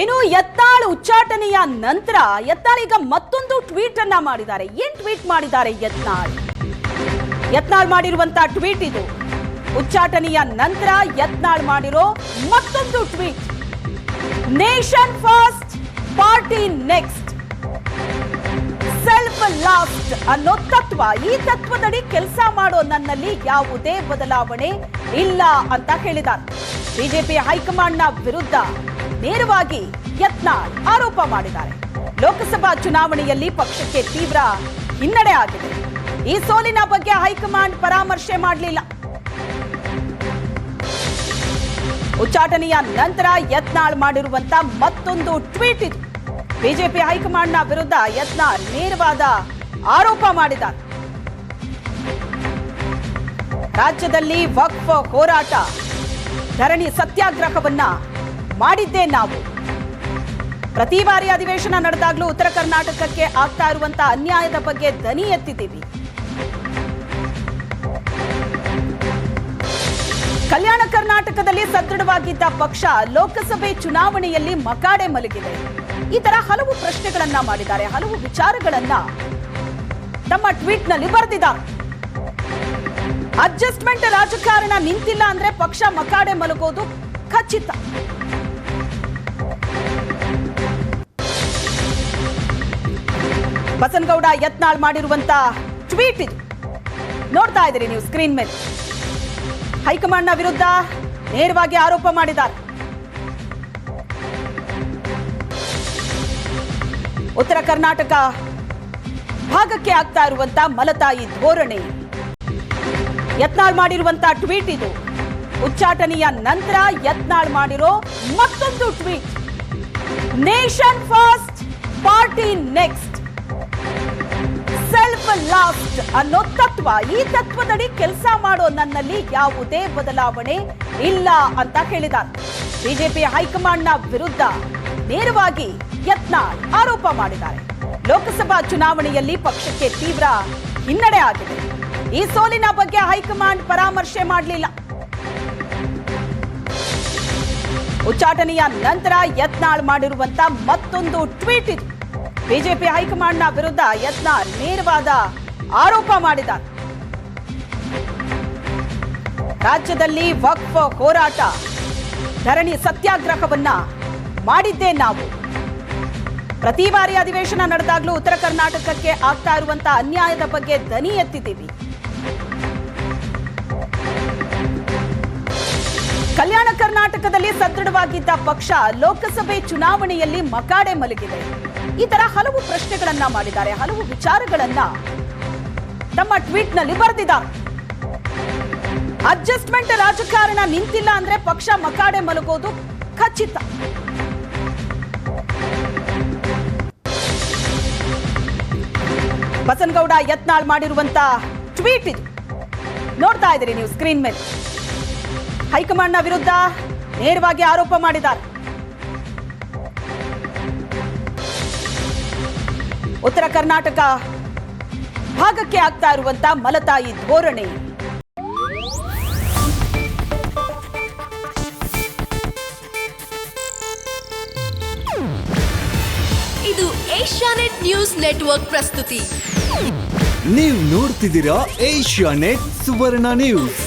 ಇನ್ನು ಯತ್ನಾಳ್ ಉಚ್ಚಾಟನೆಯ ನಂತರ ಯತ್ನಾಳ್ ಈಗ ಮತ್ತೊಂದು ಟ್ವೀಟ್ ಅನ್ನ ಮಾಡಿದ್ದಾರೆ. ಏನ್ ಟ್ವೀಟ್ ಮಾಡಿದ್ದಾರೆ ಯತ್ನಾಳ್ ಯತ್ನಾಳ್ ಮಾಡಿರುವಂತ ಟ್ವೀಟ್ ಇದು. ಉಚ್ಚಾಟನೆಯ ನಂತರ ಯತ್ನಾಳ್ ಮಾಡಿರೋ ಮತ್ತೊಂದು tweet nation first party next self last ಅನ್ನೋ ತತ್ವ. ಈ ತತ್ವದಡಿ ಕೆಲಸ ಮಾಡೋ ನನ್ನಲ್ಲಿ ಯಾವುದೇ ಬದಲಾವಣೆ ಇಲ್ಲ ಅಂತ ಹೇಳಿದ್ದಾರೆ. ಬಿಜೆಪಿ ಹೈಕಮಾಂಡ್ನ ವಿರುದ್ಧ ನೇರವಾಗಿ ಯತ್ನಾಳ್ ಆರೋಪ ಮಾಡಿದ್ದಾರೆ. ಲೋಕಸಭಾ ಚುನಾವಣೆಯಲ್ಲಿ ಪಕ್ಷಕ್ಕೆ ತೀವ್ರ ಹಿನ್ನಡೆ ಆಗಿದೆ. ಈ ಸೋಲಿನ ಬಗ್ಗೆ ಹೈಕಮಾಂಡ್ ಪರಾಮರ್ಶೆ ಮಾಡಲಿಲ್ಲ. ಉಚ್ಚಾಟನೆಯ ನಂತರ ಯತ್ನಾಳ್ ಮಾಡಿರುವಂತ ಮತ್ತೊಂದು ಟ್ವೀಟ್ ಇದು. ಬಿಜೆಪಿ ಹೈಕಮಾಂಡ್ನ ವಿರುದ್ಧ ಯತ್ನಾಳ್ ನೇರವಾದ ಆರೋಪ ಮಾಡಿದ್ದಾರೆ. ರಾಜ್ಯದಲ್ಲಿ ವಕ್ಫ್ ಹೋರಾಟ. ಧರಣಿ ಸತ್ಯಾಗ್ರಹವನ್ನ ಮಾಡಿದ್ದೇ ನಾವು. ಪ್ರತಿ ಬಾರಿ ಅಧಿವೇಶನ ನಡೆದಾಗಲೂ ಉತ್ತರ ಕರ್ನಾಟಕಕ್ಕೆ ಆಗ್ತಾ ಇರುವಂತಹ ಅನ್ಯಾಯದ ಬಗ್ಗೆ ದನಿ ಎತ್ತಿದ್ದೀವಿ. ಕಲ್ಯಾಣ ಕರ್ನಾಟಕದಲ್ಲಿ ಸದೃಢವಾಗಿದ್ದ ಪಕ್ಷ ಲೋಕಸಭೆ ಚುನಾವಣೆಯಲ್ಲಿ ಮಕಾಡೆ ಮಲಗಿದೆ. ಈ ತರ ಹಲವು ಪ್ರಶ್ನೆಗಳನ್ನ ಮಾಡಿದ್ದಾರೆ, ಹಲವು ವಿಚಾರಗಳನ್ನ ತಮ್ಮ ಟ್ವೀಟ್ನಲ್ಲಿ ಬರೆದಿದ್ದಾರೆ. ಅಡ್ಜಸ್ಟ್ಮೆಂಟ್ ರಾಜಕಾರಣ ನಿಂತಿಲ್ಲ ಅಂದ್ರೆ ಪಕ್ಷ ಮಕಾಡೆ ಮಲಗೋದು ಖಚಿತ. ಬಸನಗೌಡ ಯತ್ನಾಳ್ ಮಾಡಿರುವಂತ ಟ್ವೀಟ್ ಇದು. ನೋಡ್ತಾ ಇದ್ದೀರಿ ನೀವು ಸ್ಕ್ರೀನ್ ಮೇಲೆ. ಹೈಕಮಾಂಡ್ನ ವಿರುದ್ಧ ನೇರವಾಗಿ ಆರೋಪ ಮಾಡಿದ್ದಾರೆ. ಉತ್ತರ ಕರ್ನಾಟಕ ಭಾಗಕ್ಕೆ ಆಗ್ತಾ ಇರುವಂತ ಮಲತಾಯಿ ಧೋರಣೆ. ಯತ್ನಾಳ್ ಮಾಡಿರುವಂತ ಟ್ವೀಟ್ ಇದು. ಉಚ್ಚಾಟನೆಯ ನಂತರ ಯತ್ನಾಳ್ ಮಾಡಿರೋ ಮತ್ತೊಂದು tweet. Nation first party next last ಅನ್ನೋ ತತ್ವ, ಈ ತತ್ವದಡಿ ಕೆಲಸ ಮಾಡೋ ನನ್ನಲ್ಲಿ ಯಾವುದೇ ಬದಲಾವಣೆ ಇಲ್ಲ ಅಂತ ಹೇಳಿದ್ದಾರೆ ಬಿಜೆಪಿ ಹೈಕಮಾಂಡ್ನ ವಿರುದ್ಧ ನೇರವಾಗಿ ಯತ್ನಾಳ್ ಆರೋಪ ಮಾಡಿದ್ದಾರೆ. ಲೋಕಸಭಾ ಚುನಾವಣೆಯಲ್ಲಿ ಪಕ್ಷಕ್ಕೆ ತೀವ್ರ ಹಿನ್ನಡೆ ಆಗಿದೆ. ಈ ಸೋಲಿನ ಬಗ್ಗೆ ಹೈಕಮಾಂಡ್ ಪರಾಮರ್ಶೆ ಮಾಡಲಿಲ್ಲ. ಉಚ್ಚಾಟನೆಯ ನಂತರ ಯತ್ನಾಳ್ ಮಾಡಿರುವಂತ ಮತ್ತೊಂದು ಟ್ವೀಟ್ ಇದು. ಬಿಜೆಪಿ ಹೈಕಮಾಂಡ್ನ ವಿರುದ್ಧ ಯತ್ನ ನೇರವಾದ ಆರೋಪ ಮಾಡಿದ್ದಾರೆ. ರಾಜ್ಯದಲ್ಲಿ ವಕ್ಫ್ ಹೋರಾಟ, ಧರಣಿ ಸತ್ಯಾಗ್ರಹವನ್ನ ಮಾಡಿದ್ದೇ ನಾವು. ಪ್ರತಿ ಬಾರಿ ಅಧಿವೇಶನ ನಡೆದಾಗಲೂ ಉತ್ತರ ಕರ್ನಾಟಕಕ್ಕೆ ಆಗ್ತಾ ಇರುವಂತಹ ಅನ್ಯಾಯದ ಬಗ್ಗೆ ದನಿ ಎತ್ತಿದ್ದೀವಿ. ಕಲ್ಯಾಣ ಕರ್ನಾಟಕದಲ್ಲಿ ಸದೃಢವಾಗಿದ್ದ ಪಕ್ಷ ಲೋಕಸಭೆ ಚುನಾವಣೆಯಲ್ಲಿ ಮಕಾಡೆ ಮಲಗಿದೆ. ಈ ತರ ಹಲವು ಪ್ರಶ್ನೆಗಳನ್ನ ಮಾಡಿದ್ದಾರೆ, ಹಲವು ವಿಚಾರಗಳನ್ನ ತಮ್ಮ ಟ್ವೀಟ್ನಲ್ಲಿ ಬರೆದಿದ್ದಾರೆ. ಅಡ್ಜಸ್ಟ್ಮೆಂಟ್ ರಾಜಕಾರಣ ನಿಂತಿಲ್ಲ ಅಂದ್ರೆ ಪಕ್ಷ ಮಕಾಡೆ ಮಲಗೋದು ಖಚಿತ. ಬಸನಗೌಡ ಯತ್ನಾಳ್ ಮಾಡಿರುವಂತ ಟ್ವೀಟ್ ಇದು. ನೋಡ್ತಾ ಇದ್ದೀರಿ ನೀವು ಸ್ಕ್ರೀನ್ ಮೇಲೆ. ಹೈಕಮಾಂಡ್ನ ವಿರುದ್ಧ ನೇರವಾಗಿ ಆರೋಪ ಮಾಡಿದ್ದಾರೆ. ಉತ್ತರ ಕರ್ನಾಟಕ ಭಾಗಕ್ಕೆ ಆಗ್ತಾ ಇರುವಂತ ಮಲತಾಯಿ ಧೋರಣೆ. ಇದು ಏಷ್ಯಾನೆಟ್ ನ್ಯೂಸ್ ನೆಟ್ವರ್ಕ್ ಪ್ರಸ್ತುತಿ. ನೀವು ನೋಡ್ತಿದ್ದೀರಾ ಏಷ್ಯಾ ನೆಟ್ ಸುವರ್ಣ ನ್ಯೂಸ್.